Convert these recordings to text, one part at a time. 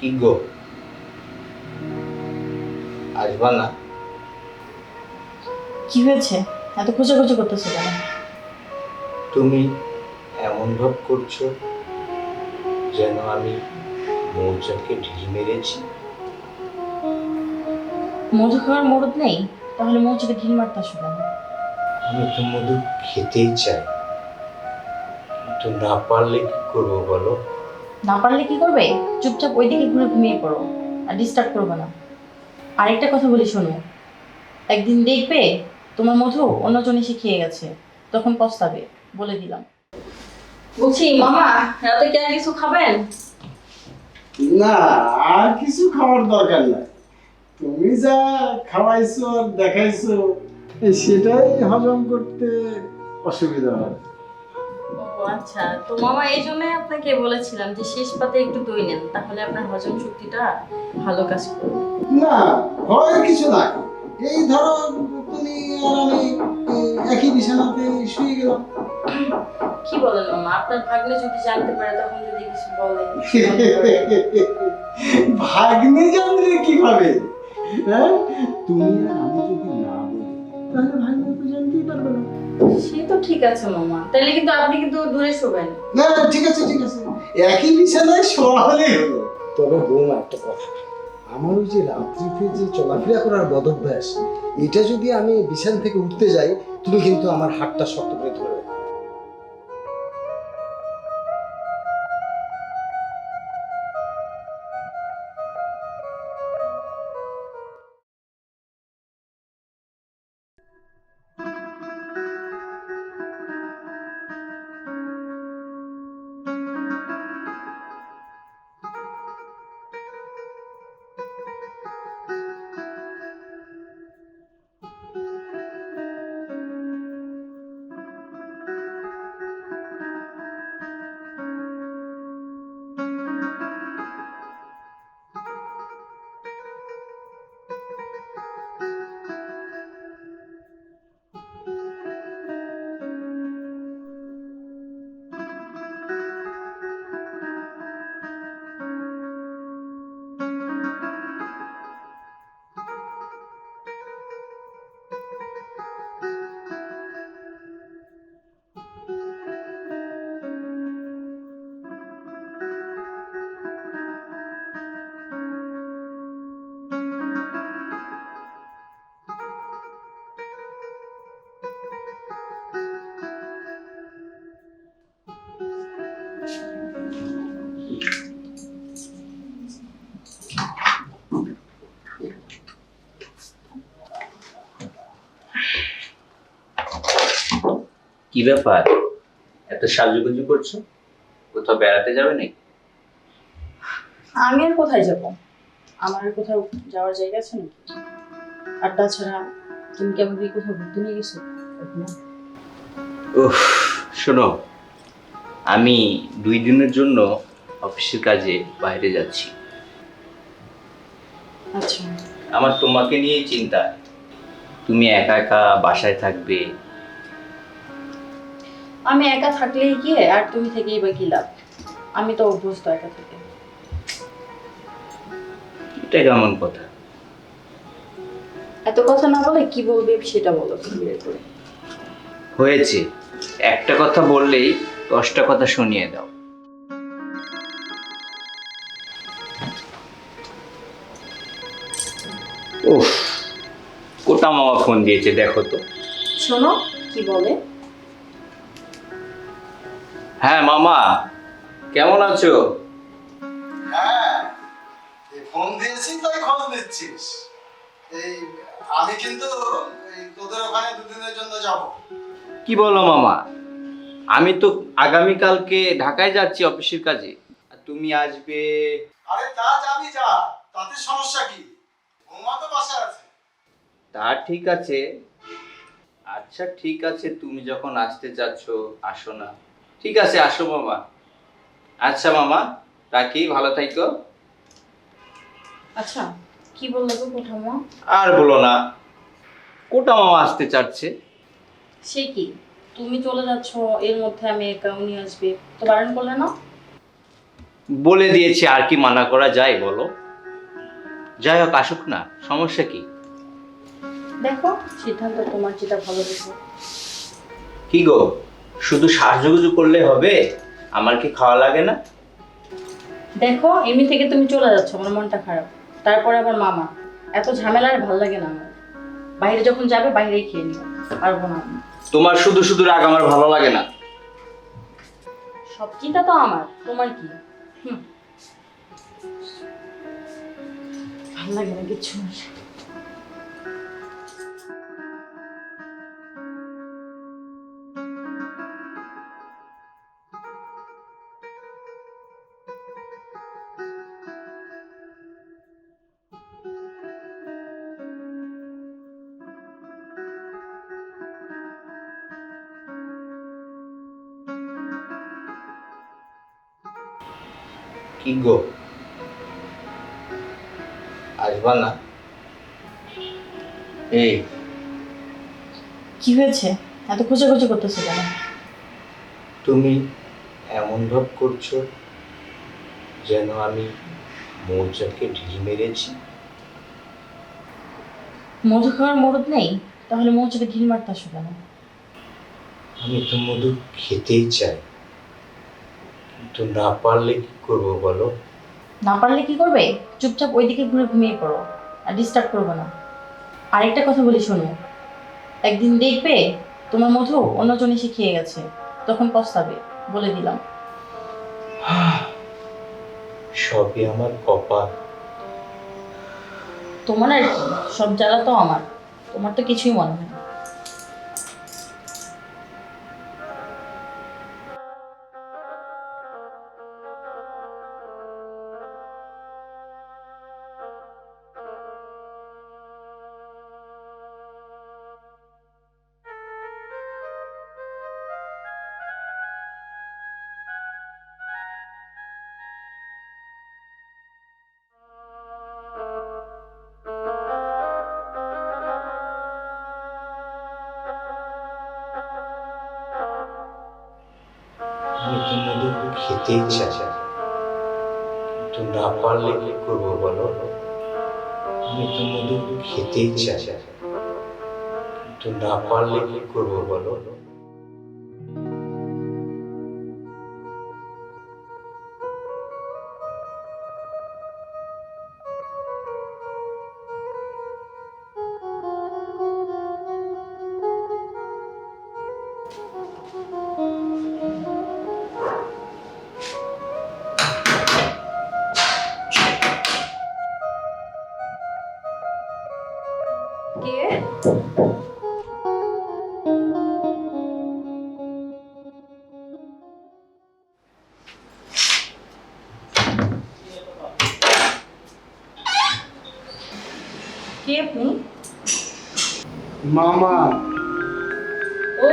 কি গো? আসবা না। কি হয়েছে? এত খোঁজাখুঁজি করতেছো কেন? তুমি এমন ভাব করছ যেন আমি মৌচাকে ঢিল মেরেছি? মধু খাওয়ার মরদ নেই? তাহলে মৌচাকে ঢিল মারতে আসো কেন? আমি তো মধু খেতেই চাই। কিন্তু না পারলে কি করব বলো? না পারলে কি করবে? চুপচাপ ওইদিকে ঘুরে ঘুমিয়ে পড়ো আর ডিস্টার্ব করবে না। আরেকটা কথা বলি, শোনো। একদিন দেখবে তোমার মধু অন্যজন এসে খেয়ে গেছে। তখন পস্তাবে, বলে দিলাম। বলছি, মামা, রাতে কি আর কিছু খাবেন? না, আর কিছু খাওয়ার দরকার নাই। তুমি যা খাওয়াইছো আর দেখাইছো, সেটাই হজম করতে অসুবিধা হয় আচ্ছা তো মামা এই জন্যই আপনাকে বলেছিলাম যে শেষ পাতে একটু দই নেন তাহলে আপনার হজম শক্তিটা ভালো কাজ করবে। না ভয়ের কিছু নাই। এই ধরো তুমি আর আমি একই বিছানাতে শুয়ে গেলাম। কি বলেন মামা আপনার ভাগ্নে যদি জানতে পারে তখন যদি কিছু বলে। ভাগ্নে জানলে কীভাবে? হ্যাঁ? তুমি আর আমি যদি না বলি তাহলে ভাগ্নে তো জানতেই পারবে না। সে তো ঠিক আছে মামা। তাহলে কিন্তু আপনি কিন্তু দূরে শোবেন। না না, ঠিক আছে ঠিক আছে। একই বিছানায় শোয়া হলেই হলো। তবে বৌমা একটা কথা। আমার ওই যে রাত্রিতে যে চলাফেরা করার বদভ্যাস এটা যদি আমি বিছান থেকে উঠতে যাই তুমি কিন্তু আমার হাতটা শক্ত করে ধরে কি ব্যাপার? এত সাজুগুজু করছ? কোথাও বেড়াতে যাবে নাকি? আমি আর কোথায় যাব? আমার আর কোথাও যাওয়ার জায়গা আছে নাকি? আর তাছাড়া তুমি কি আমাকে কোথাও ঘুরতে নিয়ে গেছো? উফ শোনো আমি দুই দিনের জন্য অফিসের কাজে বাইরে যাচ্ছি। আচ্ছা। আমার তোমাকে নিয়েই চিন্তা। তুমি একা একা বাসায় থাকবে আমি একা থাকলেই গিয়ে আর তুমি থেকেই বা কি লাভ? আমি তো অভ্যস্ত একা থেকে। এটা কেমন কথা। এত কথা না বলে কি বলবে সেটা বলো করে। হয়েছে। একটা কথা বললেই দশটা কথা শুনিয়ে দাও। উফ কোটা মামা ফোন দিয়েছে দেখো তো। শোনো কি বলে? হ্যাঁ মামা। কেমন আছো? হ্যাঁ ফোন দিয়েছি তাই খোঁজ দিচ্ছিস এই আমি কিন্তু তোদের ওখানে দুদিনের জন্য যাব। কি বলো মামা? আমি তো আগামীকালকে ঢাকায় যাচ্ছি অফিসের কাজে। আর তুমি আসবে? আরে তা যাবি যা তাতে সমস্যা কি? বৌমা তো বাসায় আছে। তা ঠিক আছে। আচ্ছা ঠিক আছে তুমি যখন আসতে চাচ্ছ আসো না। ঠিক আছে আসো মামা। আচ্ছা মামা রাখি ভালো থাইকো। আচ্ছা কি বলল গো কোঠামা আর বলো না কোটা মামা আসতে চাচ্ছে। সে কি? তুমি চলে যাচ্ছ এর মধ্যে আমি একা উনি আসবে। তো বারণ করলে না? বলে দিয়েছি আর কি মানা করা যায় বলো। যাই হোক আসুক না সমস্যা কি? দেখো সিদ্ধান্ত তোমার যেটা ভালো দেখো। কি গো? শুধু সাজুগুজু করলে হবে? আমার কি খাওয়া লাগে না? দেখো এমনি থেকে তুমি চলে যাচ্ছ আমার মনটা খারাপ। তারপরে আবার মামা। এত ঝামেলা আর ভালো লাগে না আমার। বাইরে যখন যাবে বাইরেই খেয়ে নিও। পারব না আমি। তোমার শুধু শুধু রাগ আমার ভালো লাগে না। সব চিন্তা তো আমার। তোমার কি? হুম। ভালো লাগে না কিচ্ছু না। কি গো? আসবা না। এই। কি হয়েছে? এত খোঁজাখুঁজি করতেছো কেন? তুমি এমন ভাব করছ যেন আমি মৌচাকে ঢিল মেরেছি? মধু খাওয়ার মরদ নেই? তাহলে মৌচাকে ঢিল মারতে আসো কেন? আমি তো মধু খেতেই চাই। কিন্তু না পারলে কি করব বলো? না পারলে কি করবে? চুপচাপ ওইদিকে ঘুরে ঘুমিয়ে পড়ো আর ডিস্টার্ব করবে না। আরেকটা কথা বলি শোনো। একদিন দেখবে তোমার মধু অন্যজন এসে খেয়ে গেছে। তখন পস্তাবে বলে দিলাম। সবই আমার কপাল। তোমার আর কি সব জ্বালা তো আমার। তোমার তো কিছুই মনে হয় না। খেতেই চাই কিন্তু না পারলে কি করব বলো? আমি তো মধু খেতে ইচ্ছা তো না পারলে কি করব বলো? মামা। ও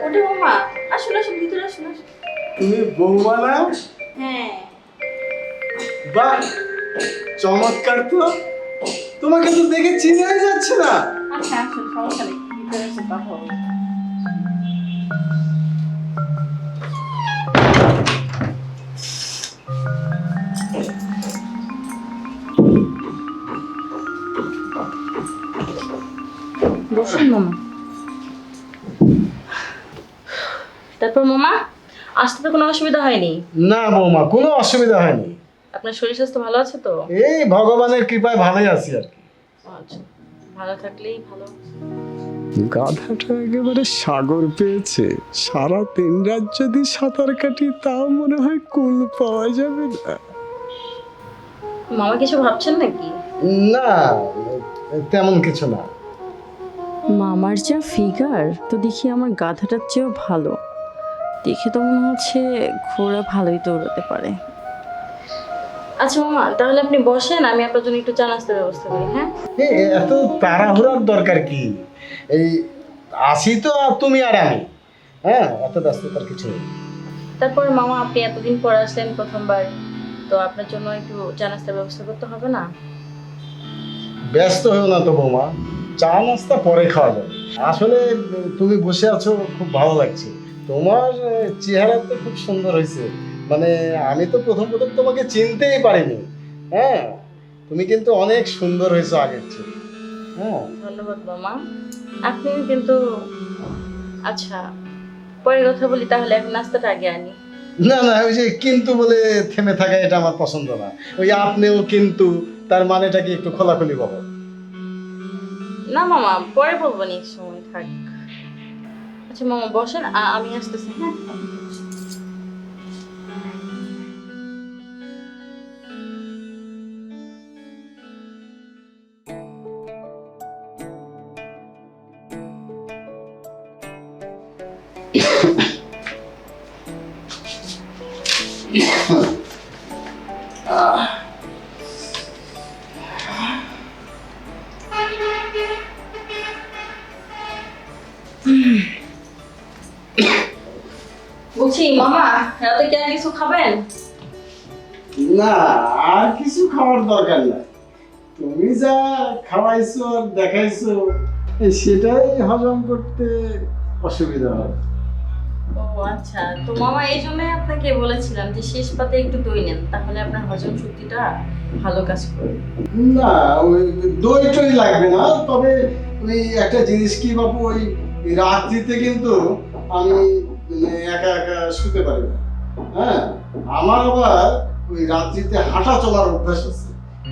কোটে মামা। আসুন আসুন ভিতরে আসুন আসুন। তুমি বৌমা না হ্যাঁ। বাহ চমৎকার তো। তোমাকে তো দেখে চিনে যাচ্ছে না। আচ্ছা আসুন সমস্যা নেই। ভিতরে এসে কথা আসতে তো কোনো অসুবিধা হয়নি? না বৌমা কোনো অসুবিধা হয়নি। আপনার শরীর স্বাস্থ্য ভালো আছে তো? এই ভগবানের কৃপায় ভালোই আছি আর কি। আচ্ছা ভালো থাকলেই ভালো। গাধাটা একেবারে সাগর পেয়েছে। সারা তিন রাত যদি সাঁতার কাটি তাও মনে হয় কুল পাওয়া যাবে না। মামা কিছু ভাবছেন নাকি? না তেমন কিছু না। মামার যা ফিগার তো দেখি আমার গাধাটার চেয়েও ভালো। দেখে তো মনে হচ্ছে ঘোড়া ভালোই দৌড়াতে পারে। আচ্ছা মামা তাহলে আপনি বসেন আমি আপনার জন্য একটু চা নাস্তার ব্যবস্থা করি হ্যাঁ? এই এত তাড়াহুড়ার দরকার কি? এই আসি তো আর তুমি আর আমি হ্যাঁ? এত ব্যস্ততার কিছু নেই। তারপর মামা আপনি এতদিন পর আসলেন প্রথমবার তো আপনার জন্য একটু চা নাস্তার ব্যবস্থা করতে হবে না? ব্যস্ত হয়েও না তো বৌমা চা নাস্তা পরে খাওয়া যাবে। আসলে তুমি বসে আছো খুব ভালো লাগছে। তোমার চেহারা তো খুব সুন্দর হয়েছে। মানে আমি তো প্রথম প্রথম তোমাকে চিনতেই পারিনি। হ্যাঁ? তুমি কিন্তু অনেক সুন্দর হয়েছো আগের চেয়ে। হ্যাঁ? ধন্যবাদ মামা। আপনি কিন্তু আচ্ছা পরে কথা বলি তাহলে এখন নাস্তাটা আগে আনি। না না ওই যে কিন্তু বলে থেমে থাকা এটা আমার পছন্দ না। ওই আপনিও কিন্তু তার মানেটা কি একটু খোলাখুলি বলো। না মামা পরে বলব নি সময় থাক। আচ্ছা মামা বসেন আমি আসতেছি। হ্যাঁ বলছি মামা রাতে কি আর কিছু খাবেন? না আর কিছু খাওয়ার দরকার নাই। তুমি যা খাওয়াইছো আর দেখাইছো সেটাই হজম করতে অসুবিধা হয়। ও আচ্ছা। তো মামা এই জন্যই আপনাকে বলেছিলাম যে শেষ পাতে একটু দই নেন তাহলে আপনার হজম শক্তিটা ভালো কাজ করবে। না ওই দই টই লাগবে না তবে ওই একটা জিনিস কি বাবু ওই রাত্রিতে কিন্তু আমি একা একা শুতে পারি না। হ্যাঁ? আমার আবার ওই রাত্রিতে হাঁটা চলার অভ্যাস আছে।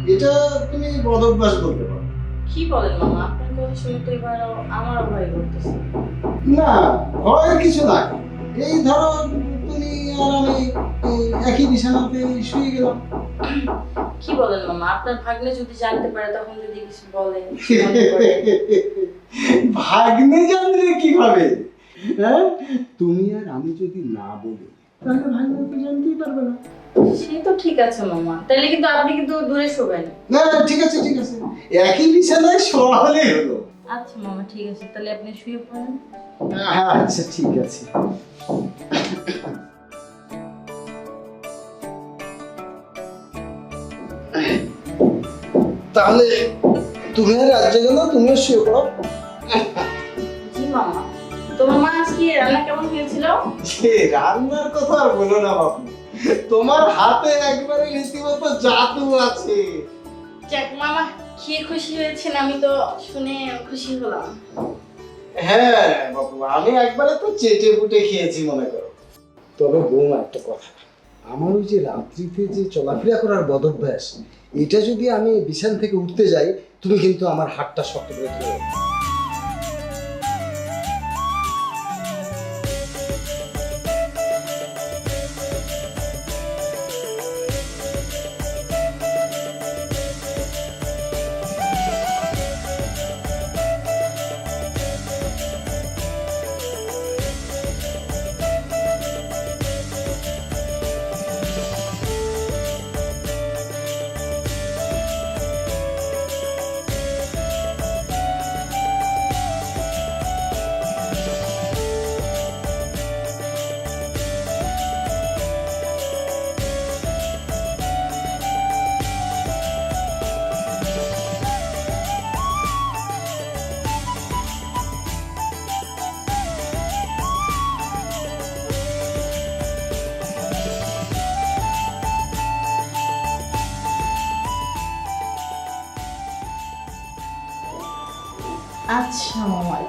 এটা তুমি বদ অভ্যাস বলতে পারো। কি বলেন মামা? আপনার কথা শুনে তো এবার আমারও ভয় করতেছে। না ভয়ের কিছু নাই। এই ধরো তুমি আর আমি একই বিছানাতে শুয়ে গেলাম। কি বলেন মামা? আপনার ভাগ্নে যদি জানতে পারে তখন যদি কিছু বলে। মনে ভাগ্নে জানলে কীভাবে? হ্যাঁ? তুমি আর আমি যদি না বলি তাহলে ভাগ্নে তো জানতেই পারবে না। সে তো ঠিক আছে মামা। তাহলে কিন্তু আপনি কিন্তু দূরে শোবেন। না না, ঠিক আছে ঠিক আছে। একই বিছানায় শোয়া হলেই হলো। আচ্ছা মামা ঠিক আছে। তাহলে আপনি শুয়ে পড়েন। হ্যাঁ আচ্ছা ঠিক আছে। তাহলে তুমি আর রাজ্যে গেল তুমিও শুয়ে পড়ো। রান্না কেমন হয়েছিল? সে রান্নার কথা আর বলো না বাবু তোমার হাতে একবারে রীতিমতো জাদু আছে। যাক মামা খেয়ে খুশি হয়েছেন আমি তো শুনে খুশি হলাম। হ্যাঁ বাবু আমি একবারে তো চেটে ফুটে খেয়েছি মনে করো। তবে বৌমা একটা কথা। আমার ওই যে রাত্রিতে যে চলাফেরা করার বদভ্যাস এটা যদি আমি বিছান থেকে উঠতে যাই তুমি কিন্তু আমার হাতটা শক্ত করে ধরে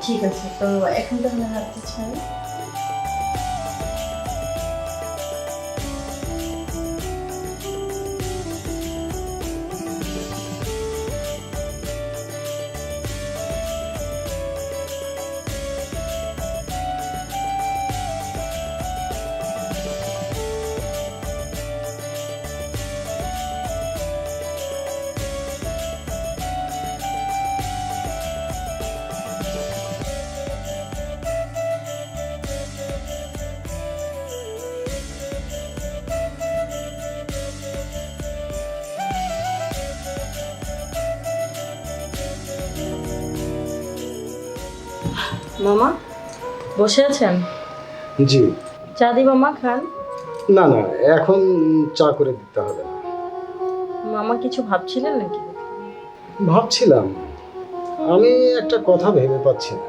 ঠিক আছে তো এখন তাহলে রাখতে চাই মামা? বসে আছেন? জি। চা দি মামা খান। না না এখন চা করে দিতে হবে। না মামা কিছু ভাবছিলেন নাকি? ভাবছিলাম। আমি একটা কথা ভেবে পাচ্ছি না।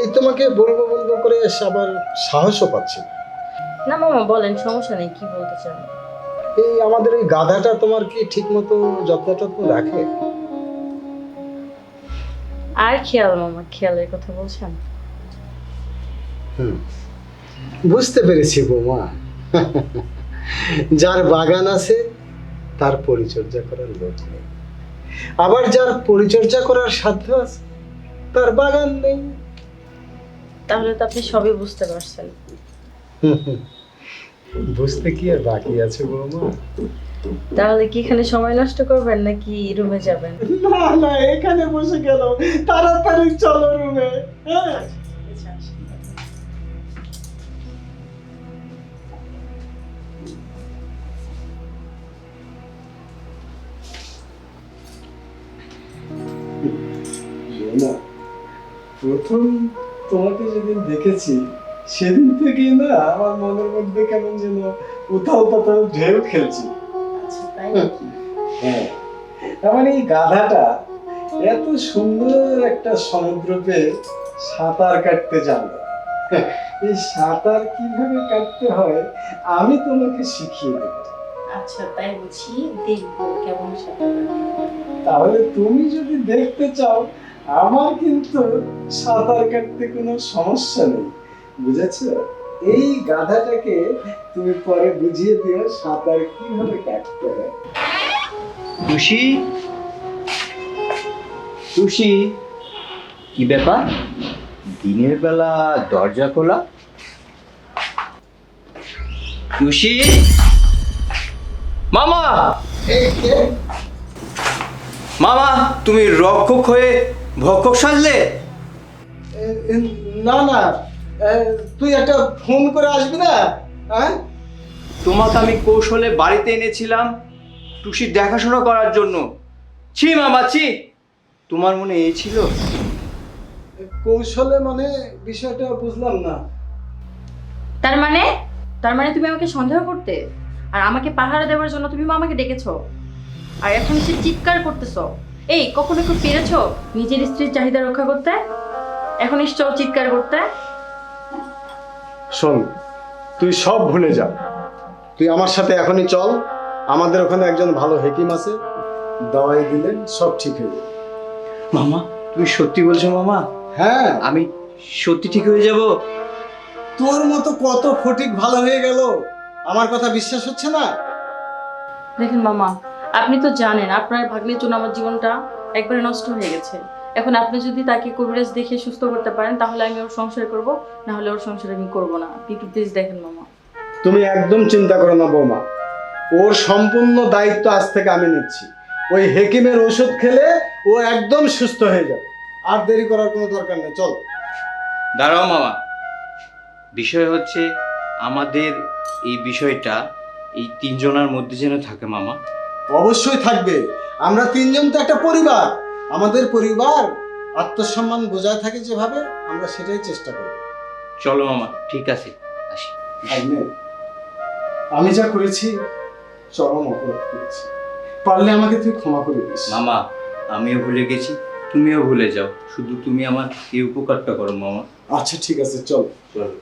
এই তোমাকে বলব বলব করে এসে আবার সাহসও পাচ্ছি না। না মামা বলেন সমস্যা নেই কি বলতে চান? এই আমাদের এই গাধাটা তোমার কি ঠিক মতো যত্ন টত্ন রাখে? আর খেয়াল মামা খেয়ালের কথা বলছেন হুম। বুঝতে পেরেছি বৌমা। যার বাগান আছে তার পরিচর্যা করার লোক নেই। আবার যার পরিচর্যা করার সাধ্য আছে তার বাগান নেই। তাহলে তো আপনি সবই বুঝতে পারছেন। বুঝতে কি আর বাকি আছে বৌমা? তাহলে কি এখানে সময় নষ্ট করবেন নাকি রুমে যাবেন? না না এখানে বসে গেল তাড়াতাড়ি চলো রুমে। হ্যাঁ। না প্রথম তোমাকে যেদিন দেখেছি সেদিন থেকেই না আমার মনের মধ্যে কেমন যেন উথাল পাতাল ঢেউ খেলছি। তাই নাকি? হ্যাঁ। তার মানে এই গাধাটা এত সুন্দর একটা সমুদ্র পেয়ে সাঁতার কাটতে জানলো। এই সাঁতার কীভাবে কাটতে হয় আমি তোমাকে শিখিয়ে দেবো। আচ্ছা তাই বুঝি দেখব কেমন সাঁতার তাহলে তুমি যদি দেখতে চাও আমার কিন্তু সাঁতার কাটতে কোনো সমস্যা নেই বুঝেছ? এই গাধাটাকে তুমি পরে বুঝিয়ে দিও সাঁতার কীভাবে কাটতে হয় টুসি টুসি কি ব্যাপার? দিনের বেলা দরজা খোলা। টুসি মামা! মামা তুমি রক্ষক হয়ে ভক্ষক সাজলে? না না। তুই একটা ফোন করে আসবি না? হ্যাঁ? তোমাকে আমি কৌশলে বাড়িতে এনেছিলাম টুসির দেখাশোনা করার জন্য। ছি মামা ছি। তোমার মনে এই ছিল? কৌশলে মানে বিষয়টা বুঝলাম না। তার মানে? তার মানে তুমি আমাকে সন্দেহ করতে? আর আমাকে পাহারা দেওয়ার জন্য তুমি আমাকে ডেকেছো? আর এখন সে চিৎকার করতেছো? এই কখনো একটু পেরেছ নিজের স্ত্রীর চাহিদা রক্ষা করতে? এখন ইষ্ট চিৎকার করতে? শোন তুই সব ভুলে যা। তুই আমার সাথে এখনই চল আমাদের ওখানে একজন ভালো হেকিম আছে দাওয়াই দিলে সব ঠিক হয়ে যাবে। মামা তুমি সত্যি বলছো মামা? হ্যাঁ। আমি সত্যি ঠিক হয়ে যাব? তোর মতো কত ফটিক ভালো হয়ে গেল আমার কথা বিশ্বাস হচ্ছে না? দেখেন মামা আপনি তো জানেন আপনার ভাগ্নের জন্য আমার জীবনটা একবারে নষ্ট হয়ে গেছে। এখন আপনি যদি তাকে কবিরাজ দেখে সুস্থ করতে পারেন তাহলে আমি ওর সংসার করব না হলে ওর সংসার আমি করব না। আপনি একটু প্লিজ দেখেন মামা। তুমি একদম চিন্তা করো না বৌমা। ওর সম্পূর্ণ দায়িত্ব আজ থেকে আমি নিচ্ছি। ওই হেকিমের ওষুধ খেলে ও একদম সুস্থ হয়ে যাবে। আর দেরি করার কোনো দরকার নেই চল। দাঁড়াও মামা। বিষয় হচ্ছে আমাদের এই বিষয়টা এই তিনজনের মধ্যে যেন থাকে মামা। অবশ্যই থাকবে। আমরা তিনজন তো একটা পরিবার। আমাদের পরিবার আত্মসম্মান বজায় থাকে যেভাবে আমরা সেটাই চেষ্টা করব চলো মামা ঠিক আছে আসি। আমি যা করেছি চরম অপরাধ করেছি। পারলে আমাকে তুই ক্ষমা করে দিস। মামা আমিও ভুলে গেছি তুমিও ভুলে যাও। শুধু তুমি আমার এই উপকারটা করো মামা। আচ্ছা ঠিক আছে চল। চলো।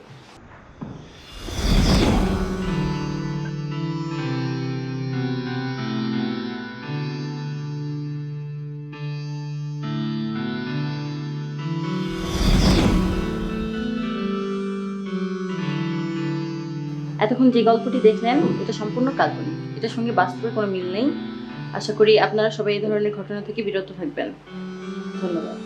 এতক্ষণ যে গল্পটি দেখলেন, এটা সম্পূর্ণ কাল্পনিক। এটার সঙ্গে বাস্তবে কোনো মিল নেই। আশা করি আপনারা সবাই এই ধরনের ঘটনা থেকে বিরত থাকবেন। ধন্যবাদ।